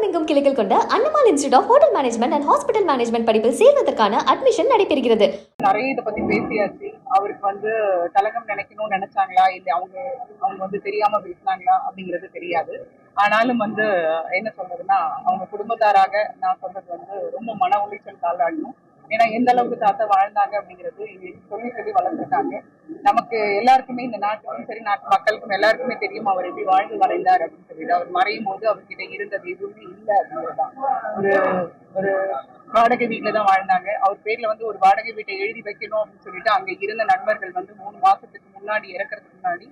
உலகமெங்கும் கிளைகள் கொண்ட Annamal institute of hotel management and hospital management படிப்பில் சேர்வதற்கான அட்மிஷன் நடைபெறுகிறது. நிறைய இதை பத்தி பேசியாச்சு. அவருக்கு வந்து கலகம் நினைக்கணும்னு நினைச்சாங்களா? இல்ல அவங்க அவங்க வந்து தெரியாம பேசினாங்களா? அப்படிங்கிறது தெரியாது. ஆனாலும் வந்து என்ன சொல்றதுன்னா அவங்க குடும்பத்தாராக நான் சொல்றது வந்து ரொம்ப மன உளைச்சல் தாளாடணும் ஏன்னா எந்த அளவுக்கு தாத்தா வாழ்ந்தாங்க அப்படிங்கிறது சொல்லி சொல்லி வளர்ந்துருக்காங்க நமக்கு எல்லாருக்குமே இந்த நாட்டுக்கும் சரி நாட்டு மக்களுக்கும் எல்லாருக்குமே தெரியும் அவர் எப்படி வாழ்ந்து வரைந்தார் அப்படின்னு சொல்லிட்டு. அவர் மறையும் போது அவர்கிட்ட இருந்தது எதுவுமே இல்லை அப்படிங்கிறதுதான் ஒரு ஒரு வாடகை வீட்டுல தான் வாழ்ந்தாங்க. அவர் பேர்ல வந்து ஒரு வாடகை வீட்டை எழுதி வைக்கணும் அப்படின்னு சொல்லிட்டு அங்க இருந்த நண்பர்கள் வந்து மூணு மாசத்துக்கு முன்னாடி இறக்கறதுக்கு முன்னாடி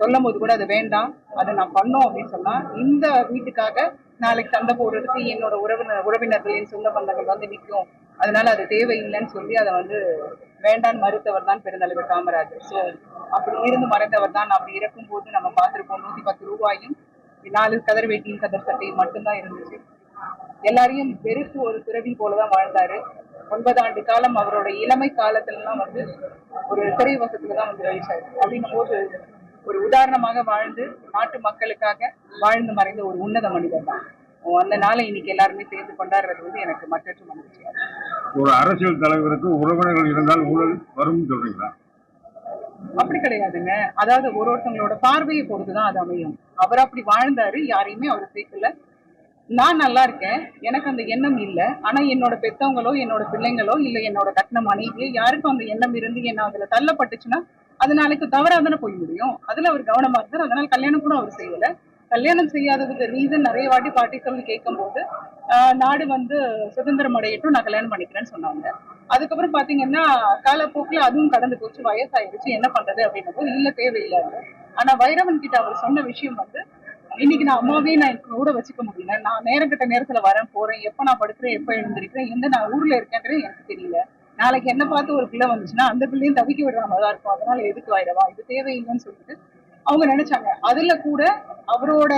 சொல்லும் போது கூட அது வேண்டாம் அதை நான் பண்ணோம் அப்படின்னு சொன்னா இந்த வீட்டுக்காக நாளைக்கு சண்டை போடுறதுக்கு என்னோட உறவினர் உறவினர்கள் என் சொந்த பந்தங்கள் வந்து நிற்கும். அதனால அது தேவையில்லைன்னு சொல்லி அதை வந்து வேண்டான்னு மறுத்தவர் தான் பெருந்தலைவர் காமராஜர் ஸோ அப்படி இருந்து மறைந்தவர் தான் அப்படி இறக்கும் போது நம்ம பார்த்துருப்போம் நூத்தி பத்து ரூபாயும் நாலு கதர் வேட்டியும் கதர் சட்டையும் மட்டும்தான் இருந்துச்சு. எல்லாரையும் வெறுத்து ஒரு துறவி போலதான் வாழ்ந்தாரு. ஒன்பது ஆண்டு காலம் அவரோட இளமை காலத்துலலாம் வந்து ஒரு சிறைவாசத்துக்கு தான் வந்து கழிச்சாரு அப்படின்னும் போது ஒரு உதாரணமாக வாழ்ந்து நாட்டு மக்களுக்காக வாழ்ந்து மறைந்த ஒரு உன்னத மனிதர் தான். அந்த நாளை இன்னைக்கு எல்லாருமே சேர்ந்து கொண்டாடுறது வந்து எனக்கு மற்றற்ற மகிழ்ச்சியா. ஒரு அரசியல் தலைவருக்கு உறவினர்கள் இருந்தால் ஊழல் வரும்னு சொல்றீங்களா? அப்படி கிடையாதுங்க. அதாவது ஒரு ஒருத்தவங்களோட பார்வையை பொறுத்துதான் அது அமையும். அவர் அப்படி வாழ்ந்தாரு யாரையுமே அவர் சேர்க்கல. நான் நல்லா இருக்கேன் எனக்கு அந்த எண்ணம் இல்லை. ஆனா என்னோட பெத்தவங்களோ என்னோட பிள்ளைங்களோ இல்ல என்னோட கட்டின மனைவியோ யாருக்கும் அந்த எண்ணம் இருந்து என்ன அதுல தள்ளப்பட்டுச்சுன்னா அது நாளைக்கு தவறா தானே போய் முடியும். அதுல அவர் கவனமா இருந்தார் அதனால கல்யாணம் கூட அவர் செய்யல. கல்யாணம் செய்யாததுக்கு ரீசன் நிறைய வாட்டி பாட்டி சொல்லி கேட்கும்போது ஆஹ், நாடு வந்து சுதந்திரம் அடையட்டும் நான் கல்யாணம் பண்ணிக்கிறேன்னு சொன்னாங்க. அதுக்கப்புறம் பாத்தீங்கன்னா காலப்போக்குல அதுவும் கடந்து போச்சு. வயசாயிருச்சு என்ன பண்றது? அப்படின்னும் போது இல்ல தேவையில்லை ஆனா வைரவன் கிட்ட அவர் சொன்ன விஷயம் வந்து இன்னைக்கு நான் அம்மாவே நான் கூட வச்சுக்க முடியல. நான் நேரம் கிட்ட நேரத்துல வரேன் போறேன். எப்ப நான் படுக்கிறேன் எப்ப எழுந்திருக்கிறேன் எந்த நான் ஊர்ல இருக்கேன்றது எனக்கு தெரியல. நாளைக்கு என்ன பார்த்து ஒரு பிள்ளை வந்துச்சுன்னா அந்த பிள்ளையும் தவிக்க விடுற மாதிரி தான் இருக்கும். அதனால எதுக்கு ஆயிடவா இது தேவையில்லைன்னு சொல்லிட்டு அவங்க நினைச்சாங்க. அதுல கூட அவரோட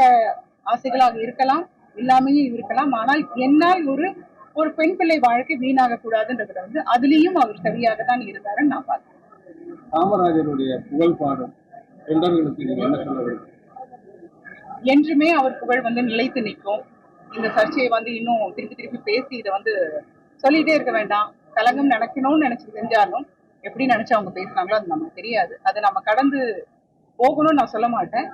ஆசைகளாக இருக்கலாம் இல்லாமையும் இருக்கலாம். ஆனால் என்னால் ஒரு ஒரு பெண் பிள்ளை வாழ்க்கை வீணாக கூடாதுன்றதுல வந்து அதுலயும் அவர் சரியாக தான் இருந்தாருன்னு நான் பார்த்தேன் காமராஜருடைய புகழ் பாடும் என்றுமே அவர் புகழ் வந்து நிலைத்து நிற்கும். இந்த சர்ச்சையை வந்து இன்னும் திருப்பி திருப்பி பேசி இதை வந்து சொல்லிட்டே இருக்க வேண்டாம். கலங்கம் நடக்கணும்னு நினைச்சு செஞ்சாலும் எப்படி நினைச்சு அவங்க பேசுனாங்களோ அது நமக்கு தெரியாது. அதை நம்ம கடந்து போகணும்னு நான் சொல்ல மாட்டேன்.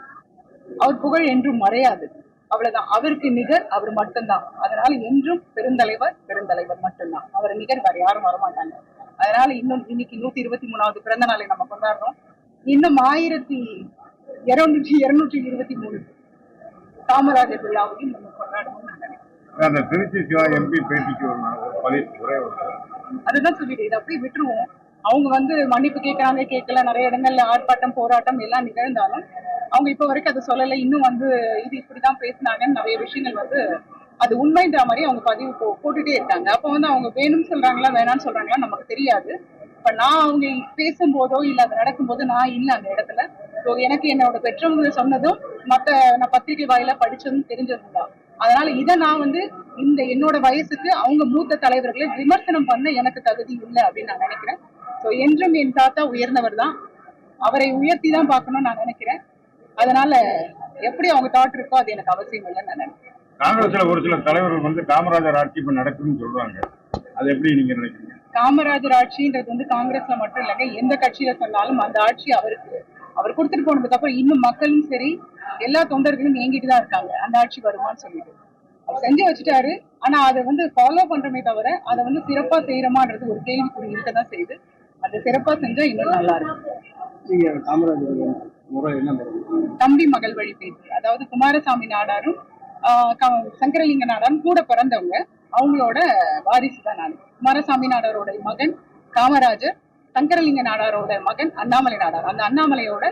அவர் புகழ் என்றும் மறையாது. அவ்வளவுதான். அவருக்கு நிகர் அவர் மட்டும்தான். அதனால என்றும் பெருந்தலைவர் பெருந்தலைவர் மட்டும்தான். அவர் நிகர் வேற யாரும் வரமாட்டாங்க. அதனால இன்னும் இன்னைக்கு நூத்தி இருபத்தி மூணாவது பிறந்த நாளை நம்ம கொண்டாடுறோம். இன்னும் ஆயிரத்தி இருநூற்றி இருநூற்றி இருபத்தி மூணு காமராஜர் விழாவையும் நம்ம கொண்டாடணும்னு நான் நினைக்கிறேன். அதுதான் சொல்லிட்டு இதை அப்படியே விட்டுருவோம். அவங்க வந்து மன்னிப்பு கேட்கறாங்க கேட்கல. நிறைய இடங்கள்ல ஆர்ப்பாட்டம் போராட்டம் எல்லாம் நிகழ்ந்தாலும் அவங்க இப்ப வரைக்கும் அதை சொல்லல. இன்னும் வந்து இது இப்படிதான் பேசினாங்கன்னு நிறைய விஷயங்கள் வந்து அது உண்மைன்ற மாதிரி அவங்க பதிவு போ போட்டுட்டே இருக்காங்க. அப்போ வந்து அவங்க வேணும்னு சொல்றாங்களா வேணாம்னு சொல்றாங்களா நமக்கு தெரியாது. இப்ப நான் அவங்க பேசும்போதோ இல்ல அது நடக்கும்போது நான் இல்லை அந்த இடத்துல. ஸோ எனக்கு என்னோட பெற்றவங்க சொன்னதும் மத்த நான் பத்திரிகை வாயில படிச்சதும் தெரிஞ்சதும் தான். அதனால இதை நான் வந்து இந்த என்னோட வயசுக்கு அவங்க மூத்த தலைவர்களை விமர்சனம் பண்ண எனக்கு தகுதி இல்லை அப்படின்னு நான் நினைக்கிறேன். ஸோ என்றும் என் தாத்தா உயர்ந்தவர் தான் அவரை உயர்த்தி தான் பார்க்கணும்னு நான் நினைக்கிறேன். அதனால எப்படி அவங்க தாட் இருக்கோ அது எனக்கு அவசியம் இல்லைன்னு நான் நினைக்கிறேன். காங்கிரஸ்ல ஒரு சில தலைவர்கள் வந்து காமராஜர் ஆட்சி இப்ப நடக்குதுன்னு சொல்றாங்க. அது எப்படி நீங்க நினைக்கிறீங்க? காமராஜர் ஆட்சின்றது வந்து காங்கிரஸ்ல மட்டும் இல்லைங்க. எந்த கட்சியில சொன்னாலும் அந்த ஆட்சி அவருக்கு அவர் கொடுத்துட்டு போனதுக்கு அப்புறம் இன்னும் மக்களும் சரி எல்லா தொண்டர்களும் ஏங்கிட்டு தான் இருக்காங்க. அந்த ஆட்சி வருமான்னு சொல்லிட்டு. அவர் செஞ்சு வச்சுட்டாரு. ஆனா அதை வந்து ஃபாலோ பண்றமே தவிர அதை வந்து சிறப்பா செய்யறோமான்றது ஒரு கேள்விக்குறி இருக்க தான் செய்யுது. அதை சிறப்பா செஞ்சா இன்னும் நல்லா இருக்கும். நீங்க காமராஜருடைய முறை என்ன முறை தம்பி மகள் வழி பேச்சு. அதாவது குமாரசாமி நாடாரும் சங்கரலிங்க நாடாரும் கூட பிறந்தவங்க. அவங்களோட வாரிசு தான் நான். குமாரசாமி நாடாரோட மகன் காமராஜர் சங்கரலிங்க நாடாரோட மகன் அண்ணாமலை நாடார். அந்த அண்ணாமலையோட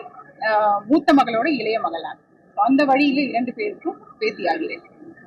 மூத்த மகளோட இளைய மகள் நான் அந்த வழியில இரண்டு பேருக்கும் பேத்தியாகிறேன்.